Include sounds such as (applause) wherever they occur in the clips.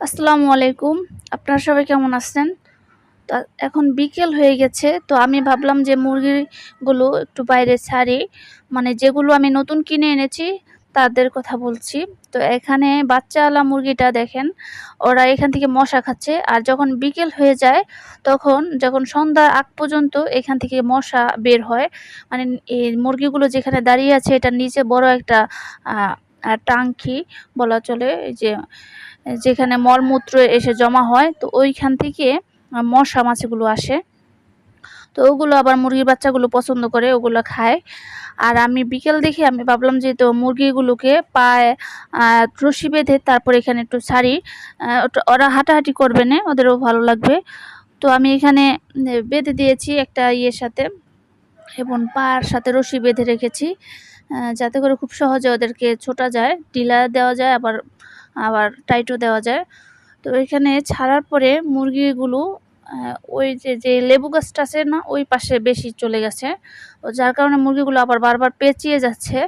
আসসালামু আলাইকুম। আপনারা সবাই কেমন আছেন? তা এখন বিকেল হয়ে গেছে, তো আমি ভাবলাম যে মুরগিগুলো একটু বাইরে ছাড়ি। মানে যেগুলো আমি নতুন কিনে এনেছি, তাদের কথা বলছি। তো এখানে বাচ্চাওয়ালা মুরগিটা দেখেন, ওরা এখান থেকে মশা খাচ্ছে। আর যখন বিকেল হয়ে যায়, তখন যখন সন্ধ্যা আগ পর্যন্ত এখান থেকে মশা বের হয় মানে এই মুরগিগুলো যেখানে দাঁড়িয়ে আছে এটার নিচে বড় একটা টাঙ্কি বলা চলে যে যেখানে মলমূত্র এসে জমা হয়, তো ওইখান থেকে মশা মাছিগুলো আসে। তো ওগুলো আবার মুরগির বাচ্চাগুলো পছন্দ করে, ওগুলো খায়। আর আমি বিকেল দেখে আমি ভাবলাম যে, তো মুরগিগুলোকে পায়ে রশি বেঁধে তারপর এখানে একটু ছাড়ি। ওরা হাঁটাহাঁটি করবে না, ওদেরও ভালো লাগবে। তো আমি এখানে বেঁধে দিয়েছি একটা ইয়ের সাথে, এবং পায়ের সাথে রশি বেঁধে রেখেছি। যাতে করে খুব সহজে ওদেরকে ছোটা যায় টিলা দেওয়া যায়, আবার আবার টাইটও দেওয়া যায়। তো এখানে ছাড়ার পরে মুরগিগুলো ওই যে যে লেবু গাছটা আছে না, ওই পাশে বেশি চলে গেছে। ও যার কারণে মুরগিগুলো আবার বারবার পেঁচিয়ে যাচ্ছে।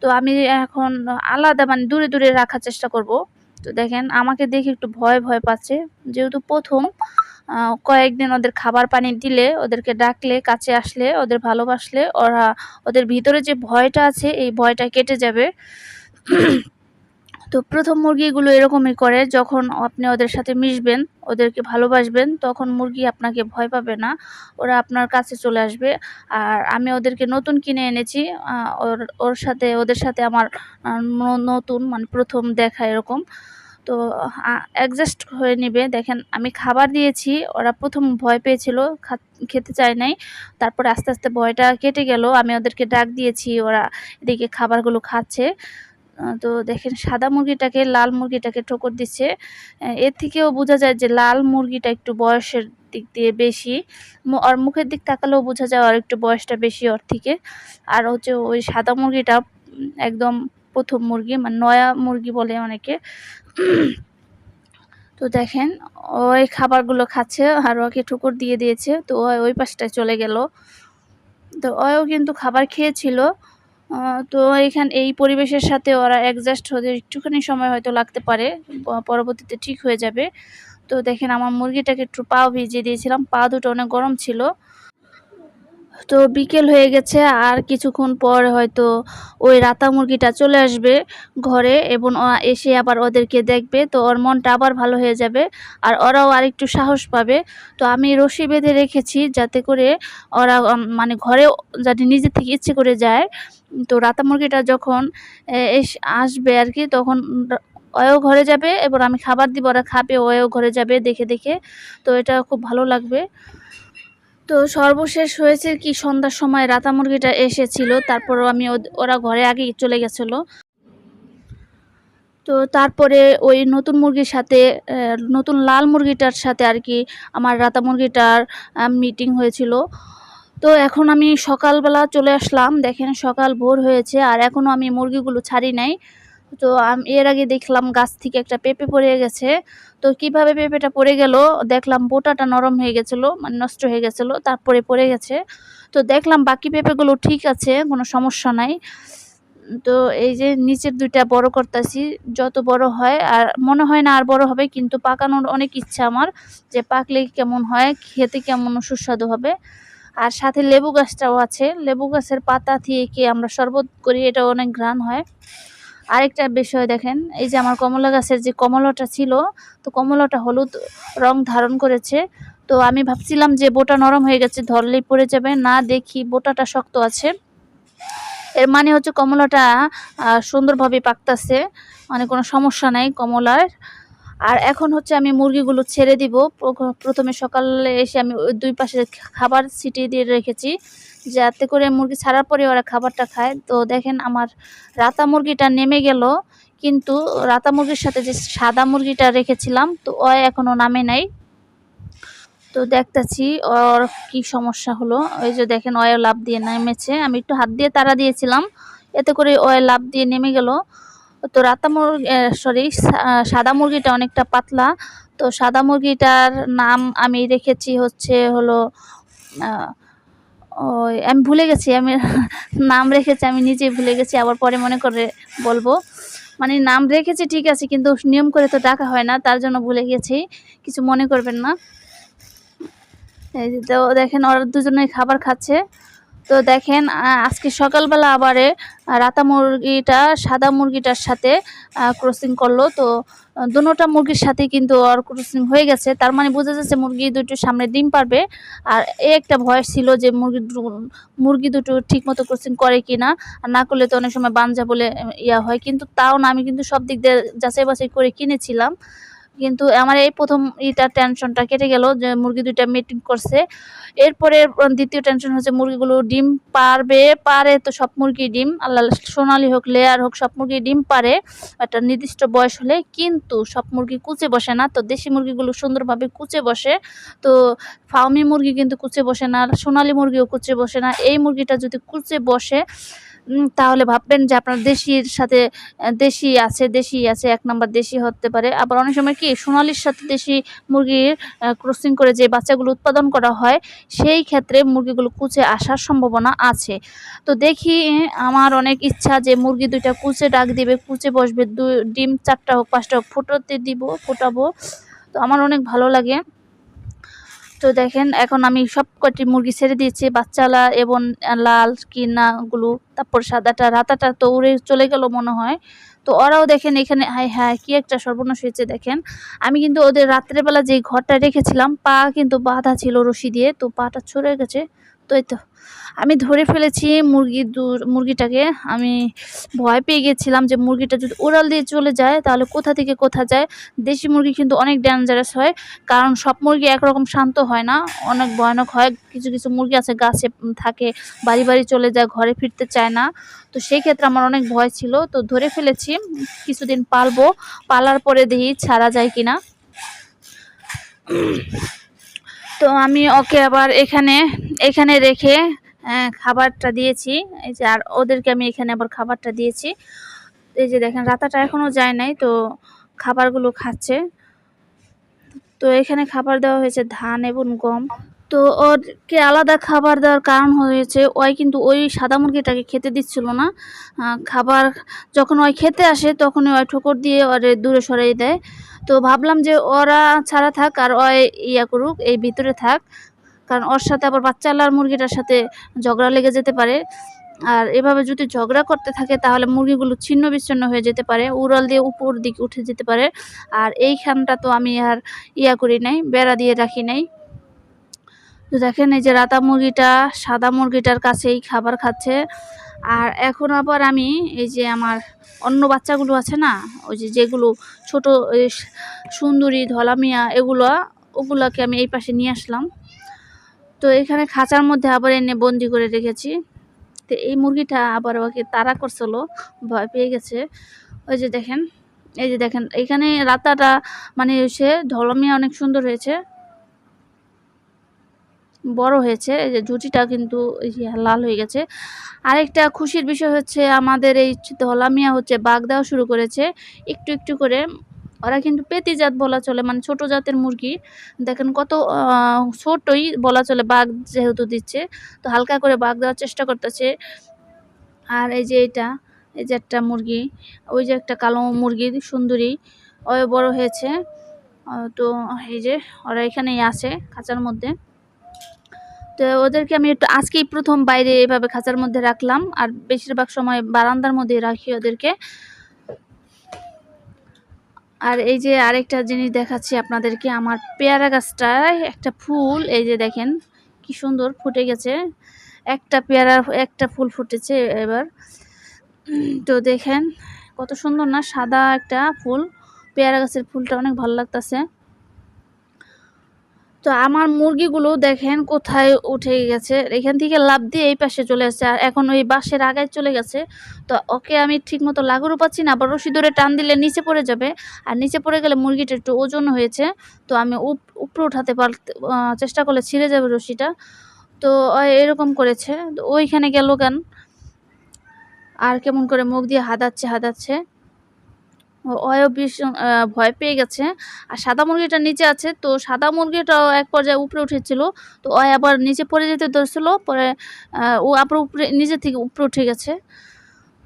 তো আমি এখন আলাদা মানে দূরে দূরে রাখার চেষ্টা করব। তো দেখেন, আমাকে দেখে একটু ভয় ভয় পাচ্ছে। যেহেতু প্রথম কয়েকদিন ওদের খাবার পানি দিলে, ওদেরকে ডাকলে, কাছে আসলে, ওদের ভালোবাসলে, ওরা ওদের ভিতরে যে ভয়টা আছে, এই ভয়টা কেটে যাবে। তো প্রথম মুরগিগুলো এরকমই করে, যখন আপনি ওদের সাথে মিশবেন, ওদেরকে ভালোবাসবেন, তখন মুরগি আপনাকে ভয় পাবে না, ওরা আপনার কাছে চলে আসবে। আর আমি ওদেরকে নতুন কিনে এনেছি ওর ওর সাথে, ওদের সাথে আমার নতুন মানে প্রথম দেখা এরকম। তো অ্যাডজাস্ট হয়ে নেবে। দেখেন, আমি খাবার দিয়েছি, ওরা প্রথম ভয় পেয়েছিল খেতে চায় নাই। তারপরে আস্তে আস্তে ভয়টা কেটে গেল, আমি ওদেরকে ডাক দিয়েছি, ওরা এদিকে খাবারগুলো খাচ্ছে। তো দেখেন সাদা মুরগিটাকে লাল মুরগিটাকে ঠোকর দিচ্ছে। এর থেকেও বোঝা যায় যে লাল মুরগিটা একটু বয়সের দিক দিয়ে বেশি। আর মুখের দিক তাকালেও বোঝা যায় আর একটু বয়সটা বেশি ওর থেকে। আর হচ্ছে ওই সাদা মুরগিটা একদম প্রথম মুরগি মানে নয়া মুরগি বলে অনেকে। তো দেখেন ওই খাবারগুলো খাচ্ছে আর ওকে ঠুকুর দিয়ে দিয়েছে। তো ওই পাশটায় চলে গেল। তো ওও কিন্তু খাবার খেয়েছিল। তো এখান এই পরিবেশের সাথে ওরা অ্যাডজাস্ট হতে একটুখানি সময় হয়তো লাগতে পারে পরবর্তীতে ঠিক হয়ে যাবে। তো দেখেন, আমার মুরগিটাকে একটু পাও ভিজিয়ে দিয়েছিলাম, পা দুটো অনেক গরম ছিল। তো বিকেল হয়ে গেছে, আর কিছুক্ষণ পর হয়তো ওই রাতা মুরগিটা চলে আসবে ঘরে এবং এসে আবার ওদেরকে দেখবে, তো ওর মনটা আবার ভালো হয়ে যাবে আর ওরাও আর একটু সাহস পাবে। তো আমি রশি বেঁধে রেখেছি যাতে করে ওরা মানে ঘরে যাতে নিজে থেকে ইচ্ছে করে যায়। তো রাতা মুরগিটা যখন আসবে আর কি, তখন ওয়ও ঘরে যাবে এবার আমি খাবার দিব, ওরা খাবে, ওয়ও ঘরে যাবে দেখে দেখে। তো এটা খুব ভালো লাগবে। তো সর্বশেষ হয়েছে কি সন্ধ্যার সময় রাতা মুরগিটা এসেছিল, তারপরও আমি ওরা ঘরে আগে চলে গেছিল। তো তারপরে ওই নতুন মুরগির সাথে নতুন লাল মুরগিটার সাথে আর কি আমার রাতা মুরগিটার মিটিং হয়েছিল। তো এখন আমি সকালবেলা চলে আসলাম, দেখেন সকাল ভোর হয়েছে আর এখনও আমি মুরগিগুলো ছাড়ি নাই। তো এর আগে দেখলাম গাছ থেকে একটা পেঁপে পড়ে গেছে। তো কীভাবে পেঁপেটা পড়ে গেল? দেখলাম বোটাটা নরম হয়ে গেছিল মানে নষ্ট হয়ে গেছিল, তারপরে পড়ে গেছে। তো দেখলাম বাকি পেঁপেগুলো ঠিক আছে, কোনো সমস্যা নাই। তো এই যে নিচের দুইটা বড় করতেছি, যত বড় হয়, আর মনে হয় না আর বড় হবে, কিন্তু পাকানোর অনেক ইচ্ছা আমার যে পাকলে কেমন হয়, খেতে কেমন সুস্বাদু হবে। আর সাথে লেবু গাছটাও আছে, লেবু গাছের পাতা থেকে আমরা শরবত করি এটা অনেক ঘ্রাণ হয়। আরেকটা বিষয় দেখেন, এই যে আমার কমলা গাছের যে কমলাটা ছিল, তো কমলাটা হলুদ রং ধারণ করেছে। তো আমি ভাবছিলাম যে বোটা নরম হয়ে গেছে, ধরলেই পড়ে যাবে। না দেখি বোটাটা শক্ত আছে। এর মানে হচ্ছে কমলাটা সুন্দরভাবে পাকতাছে মানে কোনো সমস্যা নাই কমলার। আর এখন হচ্ছে আমি মুরগিগুলো ছেড়ে দিব। প্রথমে সকালে এসে আমি দুই পাশে খাবার ছিটিয়ে দিয়ে রেখেছি। যাতে করে মুরগি ছাড়ার পরে ওরা খাবারটা খায়। তো দেখেন আমার রাতা মুরগিটা নেমে গেল, কিন্তু রাতা মুরগির সাথে যে সাদা মুরগিটা রেখেছিলাম, তো ও এখনও নামে নাই। তো দেখতেছি ওর কি সমস্যা হলো। ওই যে দেখেন অয়েল লাভ দিয়ে নেমেছে। আমি একটু হাত দিয়ে তারা দিয়েছিলাম, এতে করে অয়েল লাভ দিয়ে নেমে গেল। তো রাতা মুরগি সরি সাদা মুরগিটা অনেকটা পাতলা। তো সাদা মুরগিটার নাম আমি রেখেছি হচ্ছে হলো ওই, আমি ভুলে গেছি, আমি (laughs) নাম রেখেছি, আমি নিজেই ভুলে গেছি, আবার পরে মনে করে বলব। মানে নাম রেখেছি ঠিক আছে, কিন্তু নিয়ম করে তো ডাকা হয় না, তার জন্য ভুলে গেছি, কিছু মনে করবেন না। এই তো দেখেন, ওরা দুজনে খাবার খাচ্ছে। তো দেখেন আজকে সকালবেলা আবারে রাতা মুরগিটা, সাদা মুরগিটার সাথে ক্রসিং করল। তো দুটোটা মুরগির সাথে কিন্তু ওর ক্রসিং হয়ে গেছে। তার মানে বোঝা যাচ্ছে মুরগি দুটো সামনে ডিম পারবে। আর এ একটা ভয় ছিল যে মুরগি মুরগি দুটো ঠিক মতো ক্রসিং করে কি না আর না করলে তো অনেক সময় বানজা বলে, ইয়া হয়। কিন্তু তাও না, আমি কিন্তু সব দিক দিয়ে যাচাই বাছাই করে কিনেছিলাম। কিন্তু আমার এই প্রথম ইটার টেনশনটা কেটে গেল যে মুরগি দুইটা মিটিং করছে। এরপরে দ্বিতীয় টেনশন হচ্ছে মুরগিগুলো ডিম পারবে, পারে তো সব মুরগি ডিম। আল্লাহ সোনালি হোক লেয়ার হোক, সব মুরগি ডিম পারে, একটা নির্দিষ্ট বয়স হলে। কিন্তু সব মুরগি কুচে বসে না, তো দেশি মুরগিগুলো সুন্দরভাবে কুচে বসে। তো ফার্মি মুরগি কিন্তু কুচে বসে না, সোনালি মুরগিও কুচে বসে না। এই মুরগিটা যদি কুচে বসে তাহলে ভাববেন যে আপনার দেশির সাথে দেশি আছে দেশি আছে, এক নাম্বার দেশি হতে পারে। আবার অনেক সময় কি সোনালির সাথে দেশি মুরগির ক্রসিং করে যে বাচ্চাগুলো উৎপাদন করা হয়, সেই ক্ষেত্রে মুরগিগুলো কুচে আসার সম্ভাবনা আছে। তো দেখি, আমার অনেক ইচ্ছা যে মুরগি দুইটা কুচে ডাক দিবে, কুচে বসবে, দুই, ডিম চারটা হোক, পাঁচটা হোক, ফুটোতে দিব, ফোটাবো। তো আমার অনেক ভালো লাগে। তো দেখেন, এখন আমি সব কটি মুরগি ছেড়ে দিয়েছি, বাচ্চালা এবং লাল কিনাগুলো তারপর সাদাটা, রাতাটা তো উড়ে চলে গেল মনে হয়। তো ওরাও দেখেন এখানে হাই হ্যাঁ কি একটা সর্বনাশ হয়েছে দেখেন। আমি কিন্তু ওদের রাত্রেবেলা যে ঘরটা রেখেছিলাম, পা কিন্তু বাঁধা ছিল রশি দিয়ে, তো পাটা ছড়ে গেছে। তো এই তো আমি ধরে ফেলেছি মুরগি দু- মুরগিটাকে। আমি ভয় পেয়ে গেছিলাম যে মুরগিটা যদি উড়াল দিয়ে চলে যায়, তাহলে কোথা থেকে কোথা যায়? দেশি মুরগি কিন্তু অনেক ডেঞ্জারাস হয়, কারণ সব মুরগি একরকম শান্ত হয় না, অনেক ভয়ানক হয়। কিছু কিছু মুরগি আছে গাছে থাকে, বাড়ি বাড়ি চলে যায়, ঘরে ফিরতে চায় না। তো সেই ক্ষেত্রে আমার অনেক ভয় ছিল। তো ধরে ফেলেছি, কিছুদিন পালবো। পালার পরে দেখি ছাড়া যায় কিনা। তো আমি ওকে আবার এখানে এখানে রেখে খাবারটা দিয়েছি। এই যে, আর ওদেরকে আমি এখানে আবার খাবারটা দিয়েছি। এই যে দেখেন, রাতাটা এখনও যায় নাই, তো খাবারগুলো খাচ্ছে। তো এখানে খাবার দেওয়া হয়েছে ধান এবং গম। তো ওরকে আলাদা খাবার দেওয়ার কারণ হয়েছে, ওই কিন্তু ওই সাদা মুরগিটাকে খেতে দিচ্ছিল না। খাবার যখন ওই খেতে আসে তখন ওই ঠোকর দিয়ে ওরে দূরে সরাই দেয়। তো ভাবলাম যে ওরা ছাড়া থাক আর ওই ইয়া করুক, এই ভিতরে থাক। কারণ ওর সাথে আবার বাচ্চালার মুরগিটার সাথে ঝগড়া লেগে যেতে পারে। আর এভাবে যদি ঝগড়া করতে থাকে, তাহলে মুরগিগুলো ছিন্ন বিচ্ছিন্ন হয়ে যেতে পারে, উড়াল দিয়ে উপর দিকে উঠে যেতে পারে। আর এইখানটা তো আমি আর ইয়া করি নাই, বেড়া দিয়ে রাখি নাই। তো দেখেন এই যে রাতা মুরগিটা, সাদা মুরগিটার কাছেই খাবার খাচ্ছে। আর এখন আবার আমি এই যে আমার অন্য বাচ্চাগুলো আছে না, ওই যে যেগুলো ছোটো সুন্দরী ধলামিয়া এগুলো, ওগুলোকে আমি এই পাশে নিয়ে আসলাম। তো এখানে খাঁচার মধ্যে আবার এনে বন্দি করে রেখেছি। তো এই মুরগিটা আবার ওকে তাড়া করছিল, ভয় পেয়ে গেছে। ওই যে দেখেন, এই যে দেখেন, এখানে রাতাটা মানে সে ধলমিয়া অনেক সুন্দর হয়েছে। বড় হয়েছে, এই যে ঝুটিটা কিন্তু লাল হয়ে গেছে। আরেকটা খুশির বিষয় হচ্ছে, আমাদের এই ধলামিয়া হচ্ছে বাঘ দেওয়া শুরু করেছে। একটু একটু করে ওরা কিন্তু পেতি জাত বলা চলে মানে ছোট জাতের মুরগি। দেখেন কত ছোটই বলা চলে, বাঘ যেহেতু দিচ্ছে, তো হালকা করে বাঘ দেওয়ার চেষ্টা করতেছে। আর এই যে এটা, এই যে একটা মুরগি, ওই যে একটা কালো মুরগি, সুন্দরী ওই বড় হয়েছে। তো এই যে ওরা এখানেই আছে খাঁচার মধ্যে। তো ওদেরকে আমি একটু আজকেই প্রথম বাইরে এভাবে খাঁচার মধ্যে রাখলাম, আর বেশিরভাগ সময় বারান্দার মধ্যে রাখি ওদেরকে। আর এই যে আরেকটা জিনিস দেখাচ্ছি আপনাদেরকে, আমার পেয়ারা গাছটায় একটা ফুল, এই যে দেখেন কি সুন্দর ফুটে গেছে। একটা পেয়ারা, একটা ফুল ফুটেছে এবার। তো দেখেন কত সুন্দর না, সাদা একটা ফুল। পেয়ারা গাছের ফুলটা অনেক ভালো লাগতেছে। তো আমার মুরগিগুলো দেখেন কোথায় উঠে গেছে। এখান থেকে লাভ দিয়ে এই পাশে চলে আসছে আর এখন ওই বাঁশের আগায় চলে গেছে। তো ওকে আমি ঠিক মতো লাগুরও পাচ্ছি না, আবার রশি ধরে টান দিলে নিচে পড়ে যাবে। আর নিচে পড়ে গেলে মুরগিটা একটু ওজন হয়েছে, তো আমি উপ, উপরে উঠাতে পার চেষ্টা করলে ছিঁড়ে যাবে রশিটা। তো এরকম করেছে, তো ওইখানে গেল কেন? আর কেমন করে মুখ দিয়ে হাদাচ্ছে হাদাচ্ছে। ভীষণ ভয় পেয়ে গেছে। আর সাদা মুরগিটা নিচে আছে, তো সাদা মুরগিটাও এক পর্যায়ে উপরে উঠেছিল। তো ও আবার নিচে পড়ে যেতে ধরছিল, পরে ও আবার উপরে, নিজে থেকে উপরে উঠে গেছে।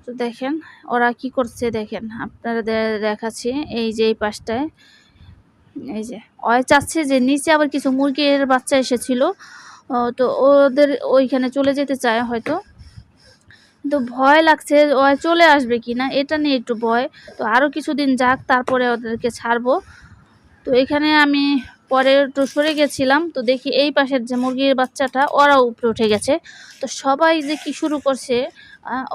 তো দেখেন, ওরা কি করছে দেখেন আপনারা দেখাচ্ছি এই যে এই পাশটায়। এই যে অয় চাচ্ছে যে নিচে আবার কিছু মুরগির বাচ্চা এসেছিল। তো ওদের ওইখানে চলে যেতে চায় হয়তো। তো ভয় লাগছে ও চলে আসবে কি না এটা নিয়ে একটু ভয়। তো আরও কিছুদিন যাক, তারপরে ওদেরকে ছাড়বো। তো এখানে আমি পরে একটু সরে গেছিলাম, তো দেখি এই পাশের যে মুরগির বাচ্চাটা, ওরাও উপরে উঠে গেছে। তো সবাই যে কি শুরু করছে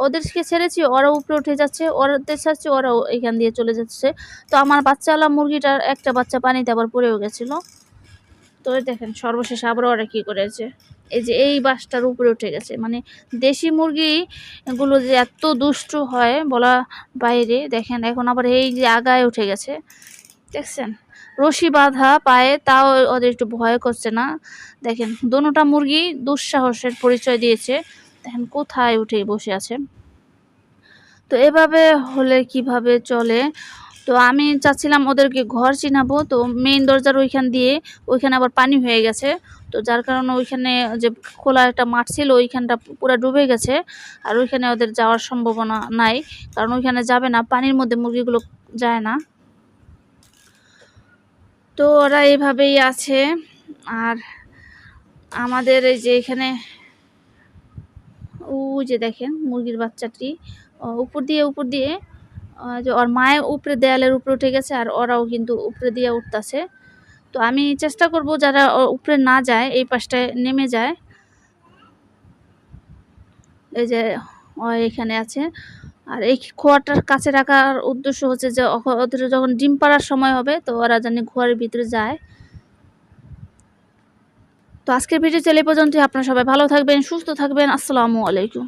ওদেরকে ছেড়েছি, ওরাও উপরে উঠে যাচ্ছে ওদের ছাড়ছে, ওরাও এখান দিয়ে চলে যাচ্ছে। তো আমার বাচ্চাওয়ালা মুরগিটার একটা বাচ্চা পানিতে আবার পড়েও গেছিল। তো দেখেন, সর্বশেষ আবার ওরা কী করেছে। এই যে এই বাসটার উপরে উঠে গেছে। মানে দেশি মুরগি গুলো যে এত দুষ্টু হয় বলা বাইরে, দেখেন এখন আবার এই যে আগায় উঠে গেছে। দেখছেন? রশি বাঁধা পায়ে, তাও ওদের একটু ভয় করছে না। দেখেন দোনোটা মুরগি দুঃসাহসের পরিচয় দিয়েছে। দেখেন কোথায় উঠে বসে আছে। তো এভাবে হলে কীভাবে চলে? তো আমি চাচ্ছিলাম ওদেরকে ঘর চিনাবো। তো মেইন দরজার ওইখান দিয়ে, ওইখানে আবার পানি হয়ে গেছে। তো যার কারণে ওইখানে যে খোলা একটা মাঠ ছিল, ওইখানটা পুরো ডুবে গেছে। আর ওইখানে ওদের যাওয়ার সম্ভাবনা নাই, কারণ ওইখানে যাবে না, পানির মধ্যে মুরগিগুলো যায় না। তো ওরা এইভাবেই আছে। আর আমাদের এই যে এখানে ও যে দেখেন মুরগির বাচ্চাটি উপর দিয়ে উপর দিয়ে যে ওর মায়ের উপরে দেয়ালের উপরে উঠে গেছে, আর ওরাও কিন্তু উপরে দিয়ে উঠতেছে। তো আমি চেষ্টা করব যারা উপরে না যায়, এই পাশটায় নেমে যায়। এই যে এখানে আছে। আর এই খোয়াটার কাছে রাখার উদ্দেশ্য হচ্ছে যে ওদের যখন ডিম পাড়ার সময় হবে, তো ওরা জানি ঘরের ভিতরে যায়। তো আজকের ভিডিও চলে এই পর্যন্তই। আপনারা সবাই ভালো থাকবেন, সুস্থ থাকবেন। আসসালামু আলাইকুম।